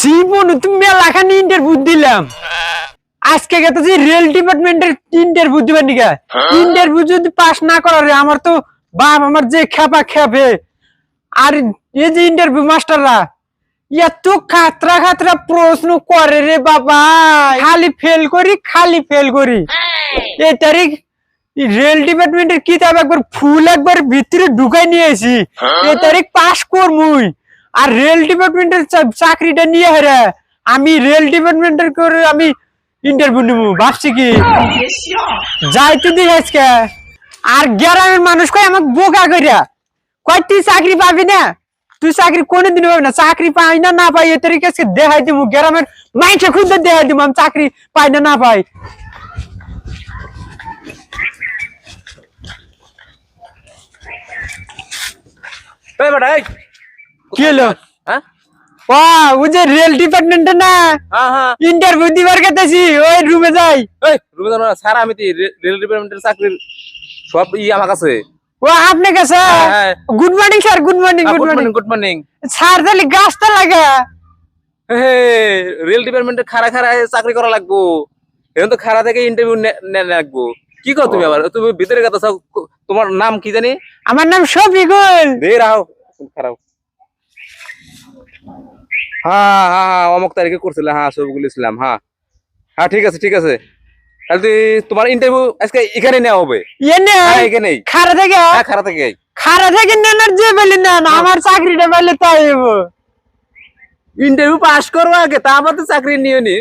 জীবন, তুমি মেলাখানি ইন্টারভিউ দিলাম। আজকে গেতে যে রেল ডিপার্টমেন্টের ইন্টারভিউ দিবেন নিকা? ইন্টারভিউ যদি পাস না করারে আমার তো বাপ, আমার যে খেপা খেপে আর এই যে ইন্টারভিউ মাস্টাররা, এত খাতরা খাতরা প্রশ্ন করে রে বাবা। খালি ফেল করি, খালি ফেল করি। এই তারিখ রেল ডিপার্টমেন্টের কিতাব একবার ফুল একবার ভিতরে ঢুকাই নিয়েছি এই তারিখ পাস করমুই। আর রেল ডিপার্টমেন্টের চাকরিটা নিয়ে হেরে। আমি রেল ডিপার্টমেন্টের করে আমি ইন্টারভিউ নিবো, ভাবছি কি? যাইতে দিই আজকে। আর গ্রামের মানুষ কয়, আমাকে বোকা করিয়া কয়, তুই চাকরি পাবি না? তুই চাকরি কোনোদিন পাবি না। চাকরি পাই না না পাই, এ তরিকে আজকে দেখাই দিব। গ্রামের মাইকে খুঁজতে দেখাই দিব, আমি চাকরি পাই না না পাই। বেটা কি হলো? হ্যাঁ? ও ও যে রেল ডিপার্টমেন্টে না? হ্যাঁ হ্যাঁ। ইন্টারভিউ দিবার গেতেছি ওই রুমে যাই। এই রবীন্দ্র না স্যার আমি তো রেল ডিপার্টমেন্টের চাকরির সব ই আমার কাছে। ও আপনি কাছে? হ্যাঁ, হ্যাঁ। Good morning sir good morning good morning good morning sir তাহলে গাছটা লাগা। রেল ডিপার্টমেন্টে খারা খারা চাকরি করা লাগবো। এখন তো খারা থেকে ইন্টারভিউ লাগবো। কি কর তুমি আবার? তুমি ভিতরে কথা তোমার নাম কি জানি? আমার নাম শফিকুল। দে রাও। খারাপ হ্যাঁ হ্যাঁ হ্যাঁ অমুক তারিখে করছিলে হ্যাঁ সবগুলো ছিলাম হ্যাঁ। হ্যাঁ ঠিক আছে ঠিক আছে। তাহলে তোমার ইন্টারভিউ আজকে এখানে নেওয়া হবে? হ্যাঁ এখানেই খারা থেকে হ্যাঁ খারা থেকে খারা থেকে নেনার যে না আমার চাকরিটা তাই ইন্টারভিউ পাস করব আগে তারপর তো চাকরি নিয়ে নি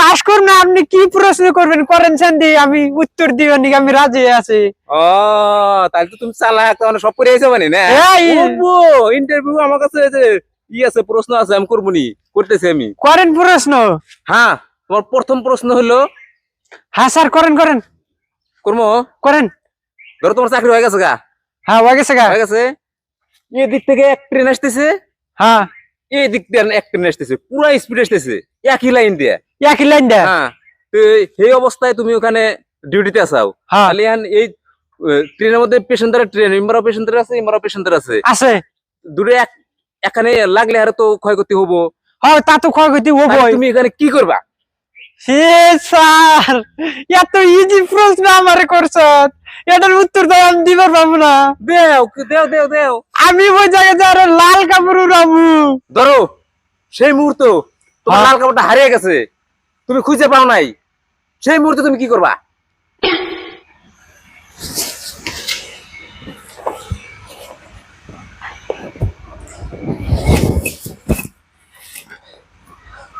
পাস করুন না আপনি কি প্রশ্ন করবেন? করেন সেন্দি আমি উত্তর দিবেন নাকি আমি রাজি আছি। ও তাহলে তো তুমি চালাক তাহলে সব করে এসে মানে না? ইন্টারভিউ আমার কাছে ই আছে প্রশ্ন আছে আমি করব নি? করতেছি আমি। করেন প্রশ্ন। হ্যাঁ তোমার প্রথম প্রশ্ন হলো? হ্যাঁ স্যার করেন করেন। কর্ম করেন। ধরো তোমার চাকরি হয়ে গেছে গা। হ্যাঁ হয়ে গেছে গা। হয়ে গেছে? এদিক থেকে এক ট্রেন আসতেছে। হ্যাঁ। এই দিক দিয়ে এক ট্রেন আসতেছে। পুরো স্পিড আসতেছে। একই লাইন দিয়ে। একই লাইন দেয়। হ্যাঁ। তো এই অবস্থায় তুমি ওখানে ডিউটিতে আসাও। হ্যাঁ। তাহলে এই ট্রেনের মধ্যে পেশেন্টারের ট্রেন ইমারও পেশেন্টার আছে ইমারও পেশেন্টার আছে। আছে। দূরে এক এখানে লাগলে আর তো ক্ষয়ক্ষতি হব। হ্যাঁ তা তো ক্ষয়ক্ষতি হবই। তুমি এখানে কি করবা? হে স্যার এত ইজি প্রশ্ন আমারে করছ। এটার উত্তর তো আমি দিবার পাবো না। দেও দেও দেও দেও। আমি ওই জায়গায় লাল কাপড় উড়াবো। ধরো সেই মুহূর্ত তোমার হ্যাঁ। লাল কাপড়টা হারিয়ে গেছে। তুমি খুঁজে পাও নাই। সেই মুহূর্তে তুমি কি করবা?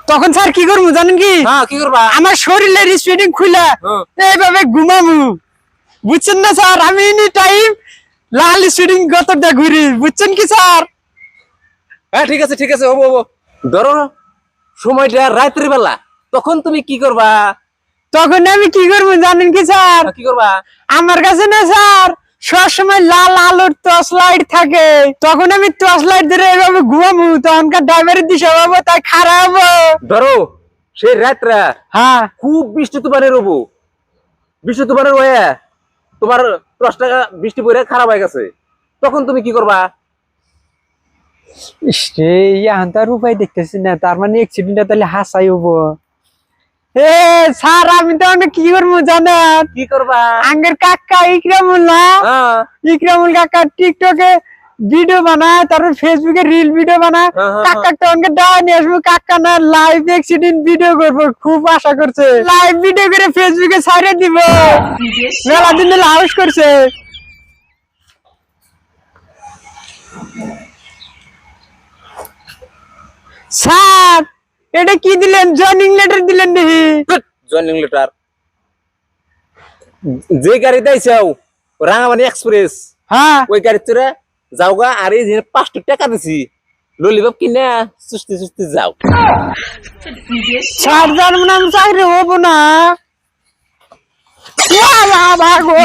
তখন স্যার কি করব জানেন কি? হ্যাঁ কি করবা? আমার শরীরের স্পিডিং খুলা হ্যাঁ। এইভাবে ঘুমাবো। বুঝছেন না স্যার? আমি এনি টাইম লাল স্পিডিং গতটা ঘুরি। বুঝছেন কি স্যার? হ্যাঁ ঠিক আছে ঠিক আছে হব হব। ধরো সময়টা রাত্রি বেলা। তখন তুমি কি করবা? তখন আমি কি করব জানেন কি স্যার? হ্যাঁ, কি করবা? আমার কাছে না স্যার সবসময় লাল আলোর টর্চ লাইট থাকে। তখন আমি টর্চ লাইট ধরে এভাবে ঘুমাবো তখনকার ড্রাইভারের দিশা পাবো তাই খারাপ। ধরো সেই রাত্রা হ্যাঁ। খুব বৃষ্টি তুফানের হব বৃষ্টি তুফানের হয়ে তোমার দশ টাকা বৃষ্টি পড়ে খারাপ হয়ে গেছে। তখন তুমি কি করবা? ইসরে ইয়ান তার উপায় দেখতেছি না। তার মানে অ্যাক্সিডেন্টটা তাহলে হাসাই হব। এ স্যার আমি তো অনেক কি করব জানেন কি করবা? আঙ্গের কাকা ইকরামুল না হ্যাঁ। ইকরামুল কাকা টিকটকে ভিডিও বানায় তারপর ফেসবুকে রিল ভিডিও বানায়। হ্যাঁ, হ্যাঁ, কাকা তো অনেক ডাওয়া নিয়ে আসব। কাকা না লাইভ অ্যাক্সিডেন্ট ভিডিও করব খুব আশা করছে। লাইভ ভিডিও করে ফেসবুকে ছাড়িয়ে দিব। মেলা দিন ধরে হাউস করছে। স্যার এটা কি দিলেন? জয়নিং লেটার দিলেন নাকি জয়নিং লেটার যে গাড়িতে আইসাও রাঙামানি এক্সপ্রেস হ্যাঁ। ওই গাড়ি তোরা যাও গা আর এই পাঁচটা টাকা দিছি। ললিপপ কিনে সুস্তি সুস্তি যাও। স্যার জানব না আমি চাকরি হব না। বাবা গো